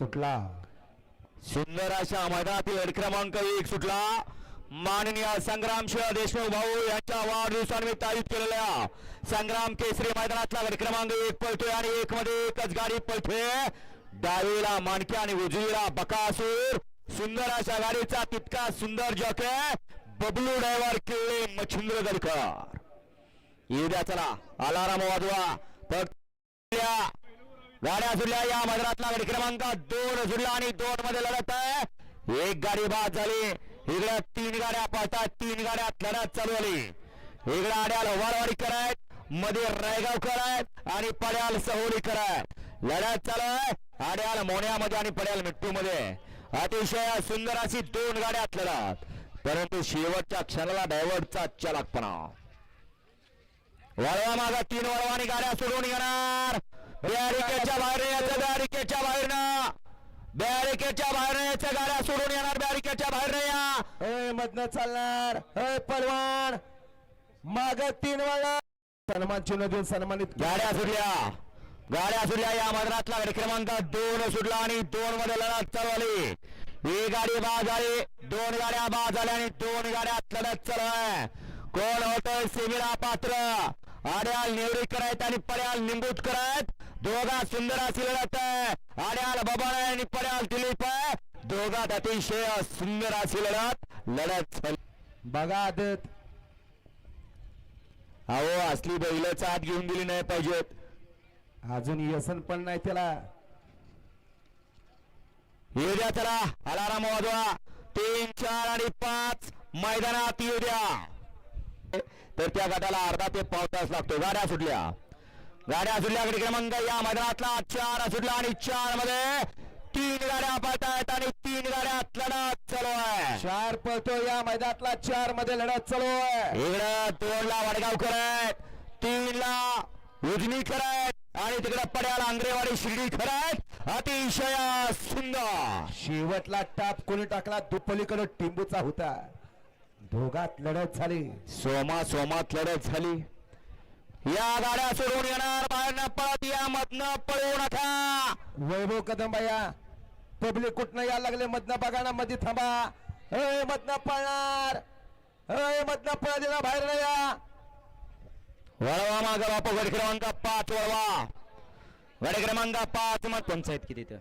सुटला. सुंदर अशा मैदानातील गट क्रमांक एक सुटला. माननीय संग्राम शिव देशमुख भाऊ यांच्या वाढदिवसानिमित्त आयोजित केलेल्या संग्राम केसरी मैदानातला गट क्रमांक एक पळतोय आणि एक मध्ये एकच गाडी पळतोय डावीला मानक्या आणि उजवीला बकासूर. सुंदर अशा गाडीचा तितका सुंदर जॉके बबलू ड्रायव्हर किल्ले मच्छिंद्र गडकर येऊ द्या चला. अलाराम वाजवा. फक्त गाड्या सुटल्या या मैदानातला गाडी क्रमांक दोन सुटला आणि दोन मध्ये लढत आहे. एक गाडी बाद झाली. इकडे तीन गाड्या पाहतात तीन गाड्यात लढत चालू झाली. इकडे आड्याल वारवाडी करायत. मध्ये रायगावकर आहेत आणि पड्याल सहोलीकर आहेत. लढत चालू आहे. आड्याल मोण्यामध्ये आणि पड्याल मिट्टू मध्ये अतिशय सुंदर अशी दोन गाड्यात लढत परंतु शेवटच्या क्षणाला डायव्हर्टचा चलाकपणा. वळवा मागा तीन वळवानी गाड्या सोडून येणार. बॅरिकेडच्या बाहेर यायचं बॅरिकेडच्या बाहेर ना. बॅरिकेडच्या बाहेर यायचं गाड्या सोडून येणार बॅरिकेडच्या बाहेर या. मधनं चालणार. ए पलवान. माग तीन वेळा सन्मान चिन्ह देऊन सन्मानित गाड्या सुटल्या. गाड्या सुटल्या. या मैदानातला गाडी क्रमांक दोन सुटला आणि दोन मध्ये लढत चालू आली ही गाडी बाद झाली. दोन गाड्या बाद झाल्या आणि दोन गाड्यात लढत चालू आहे. कोण होतोय सिमिला पात्र. आड्याल निवडी करायत आणि पड्याल निंबूत करायत दोघा सुंदर आहे. आड्याल आहे आणि पड्याल दिलीप दोघात अतिशय सुंदर अशी लढत लढत. बघा आदत. अहो असली बैलच आत घेऊन दिली नाही पाहिजेत. अजून व्यसन पण नाही त्याला. येऊ द्या चला अलाराम वाजवा. तीन चार आणि पाच. मैदानात येऊ द्या. तर त्या गटाला अर्धा ते पाव तास लागतो. गाड्या सुटल्या. गाड्या सुटल्या गडी क्रमांक या मैदानातला चार सुटला आणि चारमध्ये तीन गाड्या पळतायत आणि तीन गाड्यात लढत चालू आहे. चार पळतो या मैदानातला चारमध्ये लढत चालू आहे. इकडं दोनला वडगावकर आहेत तीनला उजनी आहेत आणि तिकडे पड्याला आंग्रेवाडी शिर्डी आहेत अतिशय सुंदर. शेवटला टाप कोणी टाकला दुपलीकडे टिंबूचा होता दोघात लढत झाली. सोमा सोमात लढत झाली. या गाड्या सोडून येणार बाहेरनं पळत या मधनं पळू नका वैभव कदंबाया पब्लिक कुठनं यायला लागले? मधनं बघा ना मध्ये थांबा. ए मधनं पळणार. ए मधनं पळ दिला बाहेर नाही या. वळवा माग बापू गड क्रमांक पाच वळवा. गड क्रमांक पाच मत पंचायत किती तर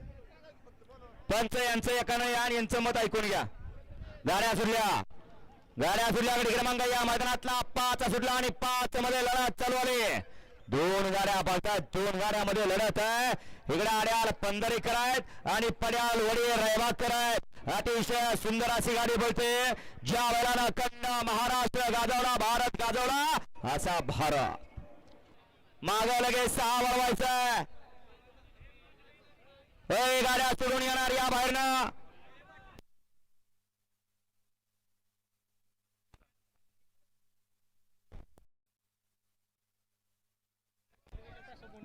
पंच यांचं एकानं या आणि यांचं मत ऐकून घ्या. गाड्या सुटल्या गाड्या सुटल्या गडी क्रमांक या मैदानातला. पाच सुटला आणि पाच मध्ये लढत चालू आली. दोन गाड्या पळतात. दोन गाड्यामध्ये लढत आहे. इकडे आड्याल पंधरे करायत आणि पड्याल वडी रहिवाकर करायत अतिशय सुंदर अशी गाडी बोलते. ज्या वेळानं कंड महाराष्ट्र गाजवला भारत गाजवला असा भारत. माग लगेच सहा वळवायचं ए गाड्या सोडून येणार या बाहेरनं.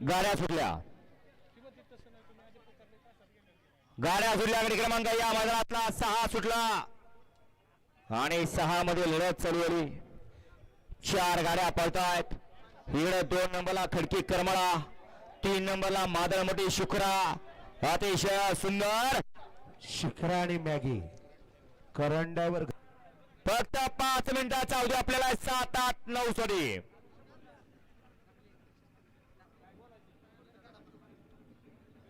गाड्या सुटल्या. गाड्या सुटल्या गडी क्रमांक या मैदानातला सहा सुटला. आणि सहा मध्ये लढत चालू झाली. चार गाड्या पळतायत. इकडे दोन नंबरला खडकी करमळा तीन नंबरला मादळमोठी शुक्रा. अतिशय सुंदर. शिखरा आणि मॅगी. करंडावर फक्त पाच मिनिटाचा अवधी आपल्याला सात आठ नऊ साठी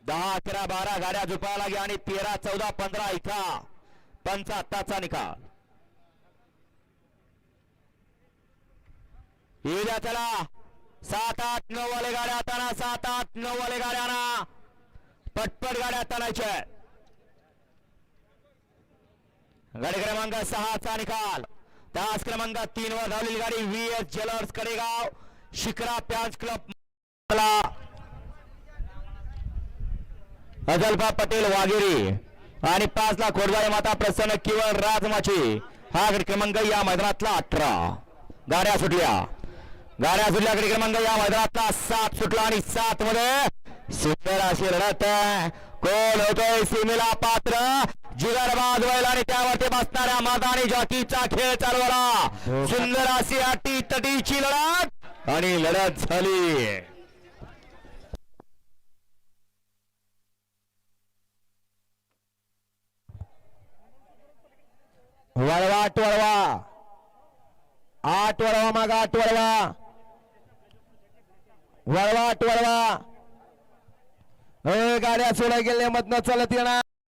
दहा अकरा बारा गाड्या झुपायला लागल्या आणि तेरा चौदा पंधरा इथा पंचाहत्तरचा निकाल. येऊ द्या चला सात आठ नऊ वाले गाड्या आताना सात आठ नऊ वाले गाड्या ना पटपट गाड्या ताणायच्या गाडी क्रमांक सहाचा निकाल. तास क्रमांक तीन वर धावलेली गाडी व्ही एस ज्वेलर्स कडेगाव शिखरा पॅन्स क्लब. अजलफा पटेल वाघेरी आणि पाच खोडबाई माता प्रसन्न किवळ राजमाची. हा गडी क्रमांक या मैदानातला अठरा. गाड्या सुटल्या. गाड्या सुटल्या गडी क्रमांक या मैदानातला. सात सुटला आणि सात मध्ये सुंदर अशी लढत. कोण होतोय सीमेला पात्र? जिगर वाजवायला आणि त्यावरती बसणाऱ्या मादानी जॉकीचा खेळ चालवला. सुंदर अशी अटी तटीची लढत आणि लढत झाली. वळवा आठ वळवा आठ वळवा मागा आठ वळवा. वळवा आठ वळवा गाड्या सोडा गेल्या मधनं चालत येणार.